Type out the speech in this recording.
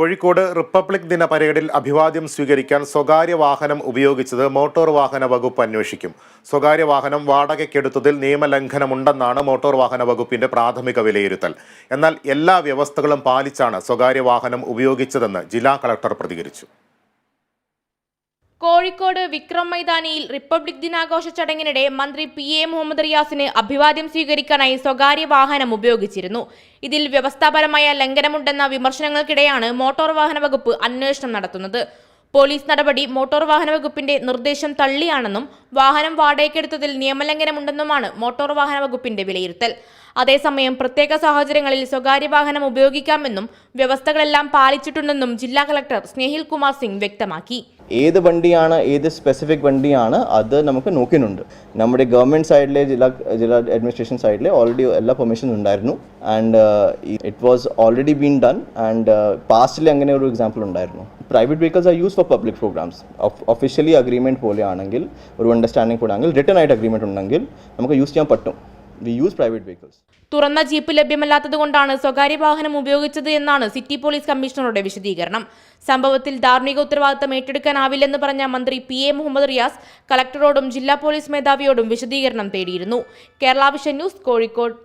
Kozhikode republic ദിന പരേഡിൽ അഭിവാദ്യം സ്വീകരിക്കാൻ സ്വകാര്യ വാഹനം ഉപയോഗിച്ചത് മോട്ടോർ വാഹന വകുപ്പ് അന്വേഷിക്കും. സ്വകാര്യ വാഹനം വാടകയ്ക്കെടുത്തതിൽ നിയമലംഘനമുണ്ടെന്നാണ് മോട്ടോർ വാഹന വകുപ്പിന്റെ പ്രാഥമിക വിലയിരുത്തൽ. എന്നാൽ എല്ലാ വ്യവസ്ഥകളും പാലിച്ചാണ് സ്വകാര്യ വാഹനം ഉപയോഗിച്ചതെന്ന് ജില്ലാ കളക്ടർ പ്രതികരിച്ചു. കോഴിക്കോട് വിക്രം മൈതാനിയിൽ റിപ്പബ്ലിക് ദിനാഘോഷ ചടങ്ങിനിടെ മന്ത്രി പി എ മുഹമ്മദ് റിയാസിന് അഭിവാദ്യം സ്വീകരിക്കാനായി സ്വകാര്യ വാഹനം ഉപയോഗിച്ചിരുന്നു. ഇതിൽ വ്യവസ്ഥാപരമായ ലംഘനമുണ്ടെന്ന വിമർശനങ്ങൾക്കിടെയാണ് മോട്ടോർ വാഹന വകുപ്പ് അന്വേഷണം നടത്തുന്നത്. പോലീസ് നടപടി മോട്ടോർ വാഹന വകുപ്പിന്റെ നിർദ്ദേശം തള്ളിയാണെന്നും വാഹനം വാടകയ്ക്കെടുത്തതിൽ നിയമലംഘനമുണ്ടെന്നുമാണ് മോട്ടോർ വാഹന വകുപ്പിന്റെ വിലയിരുത്തൽ. അതേസമയം പ്രത്യേക സാഹചര്യങ്ങളിൽ സ്വകാര്യ വാഹനം ഉപയോഗിക്കാമെന്നും വ്യവസ്ഥകളെല്ലാം പാലിച്ചിട്ടുണ്ടെന്നും ജില്ലാ കളക്ടർ സ്നേഹിൽ കുമാർ സിംഗ് വ്യക്തമാക്കി. ഏത് വണ്ടിയാണ് ഏത് സ്പെസിഫിക് വണ്ടിയാണ് അത് നമുക്ക് നോക്കുന്നുണ്ട് നമ്മുടെ ഗവൺമെന്റ് സൈഡിലെ ജില്ലാ ജില്ലാ അഡ്മിനിസ്ട്രേഷൻ സൈഡിലെ ഓൾറെഡി എല്ലാ പെർമിഷനും ഉണ്ടായിരുന്നു. And it was already been done and പാസ്റ്റിൽ അങ്ങനെ ഒരു എക്സാമ്പിൾ ഉണ്ടായിരുന്നു. Private vehicles are use for public programmes officially agreement പോലെയാണെങ്കിൽ ഒരു അണ്ടർസ്റ്റാൻഡിംഗ് കൂടെ ആണെങ്കിൽ റിട്ടേൺ ആയിട്ട് അഗ്രിമെന്റ് ഉണ്ടെങ്കിൽ നമുക്ക് യൂസ് ചെയ്യാൻ പറ്റും. വി യൂസ് പ്രൈവറ്റ് വെഹിക്കിൾസ് തുറന്ന ജീപ്പ് ലഭ്യമല്ലാത്തതുകൊണ്ടാണ് സ്വകാര്യ വാഹനം ഉപയോഗിച്ചത് എന്നാണ് സിറ്റി പോലീസ് കമ്മീഷണറുടെ വിശദീകരണം. സംഭവത്തിൽ ധാർമ്മിക ഉത്തരവാദിത്തം ഏറ്റെടുക്കാനാവില്ലെന്ന് പറഞ്ഞ മന്ത്രി പി എ മുഹമ്മദ് റിയാസ് കളക്ടറോടും ജില്ലാ പോലീസ് മേധാവിയോടും വിശദീകരണം തേടിയിരുന്നു. Kerala Vision News Kozhikode.